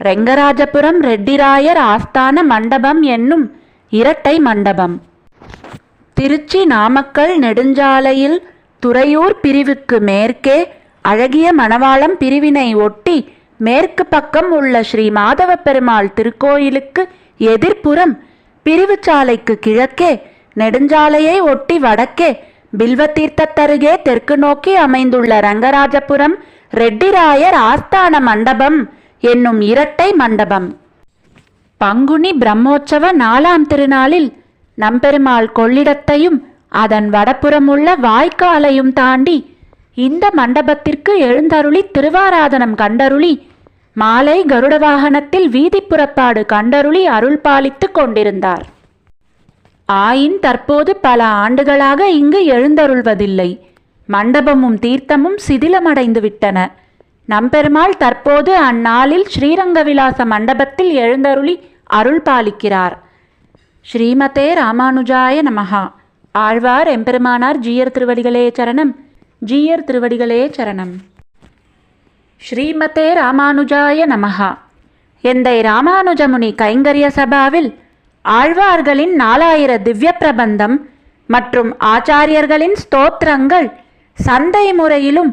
ரெங்கராஜபுரம் ரெட்டிராயர் ஆஸ்தான மண்டபம் என்னும் இரட்டை மண்டபம். திருச்சி நாமக்கல் நெடுஞ்சாலையில் துறையூர் பிரிவுக்கு மேற்கே அழகிய மணவாளம் பிரிவினை ஒட்டி மேற்கு பக்கம் உள்ள ஸ்ரீ மாதவ பெருமாள் திருக்கோயிலுக்கு எதிர்ப்புறம் பிரிவுச்சாலைக்கு கிழக்கே நெடுஞ்சாலையை ஒட்டி வடக்கே பில்வத்தீர்த்தத்தருகே தெற்கு நோக்கி அமைந்துள்ள ரங்கராஜபுரம் ரெட்டிராயர் ஆஸ்தான மண்டபம் என்னும் இரட்டை மண்டபம். பங்குனி பிரம்மோற்சவ நாலாம் திருநாளில் நம்பெருமாள் கொள்ளிடத்தையும் அதன் வடப்புறமுள்ள வாய்க்காலையும் தாண்டி இந்த மண்டபத்திற்கு எழுந்தருளி திருவாராதனம் கண்டருளி மாலை கருட வாகனத்தில் வீதி புறப்பாடு கண்டருளி அருள் பாலித்து கொண்டிருந்தார். ஆயின் தற்போது பல ஆண்டுகளாக இங்கு எழுந்தருள்வதில்லை. மண்டபமும் தீர்த்தமும் சிதிலமடைந்து விட்டன நம்பெருமாள் தற்போது அந்நாளில் ஸ்ரீரங்கவிலாச மண்டபத்தில் எழுந்தருளி அருள் பாலிக்கிறார். ஸ்ரீமதே ராமானுஜாய நமஹா. ஆழ்வார் எம்பெருமானார் ஜீயர் திருவடிகளே சரணம். ஜீயர் திருவடிகளே சரணம். ஸ்ரீமதே ராமானுஜாய நமஹா. எந்தை ராமானுஜமுனி கைங்கரிய சபாவில் ஆழ்வார்களின் நாலாயிர திவ்ய பிரபந்தம் மற்றும் ஆச்சாரியர்களின் ஸ்தோத்திரங்கள் சந்தை முறையிலும்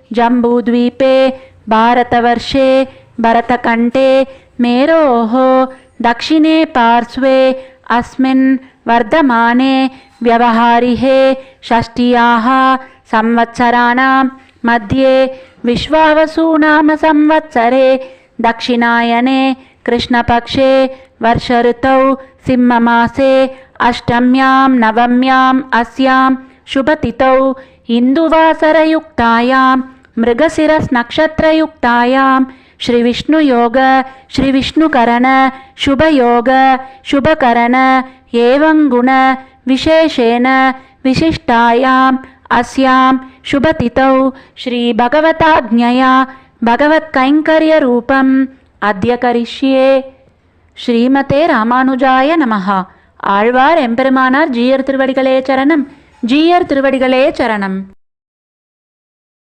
जम्बूद्वीपे भारतवर्षे भरतकण्ठे मेरोः दक्षिणे पार्श्वे अस्मिन् वर्धमाने व्यवहारिहे षष्ट्याः संवत्सराणां मध्ये विश्वावसूनाम संवत्सरे दक्षिणायने कृष्णपक्षे वर्षऋतौ सिंहमासे अष्टम्यां नवम्याम् अस्यां शुभतिथौ इन्दुवासरयुक्तायां मृगशिरस्नक्षत्रयुक्तायां श्रीविष्णुयोग श्रीविष्णुकरण शुभयोग शुभकरण एवं गुण विशेषेण विशिष्टायाम् अस्यां शुभतिथौ श्रीभगवताज्ञया भगवत्कैङ्कर्यरूपम् अद्य करिष्ये ஸ்ரீமதே ராமானுஜாய நமஹா ஆழ்வார் எம்பெருமானார் ஜீயர் திருவடிகளே சரணம் ஜீயர் திருவடிகளே சரணம்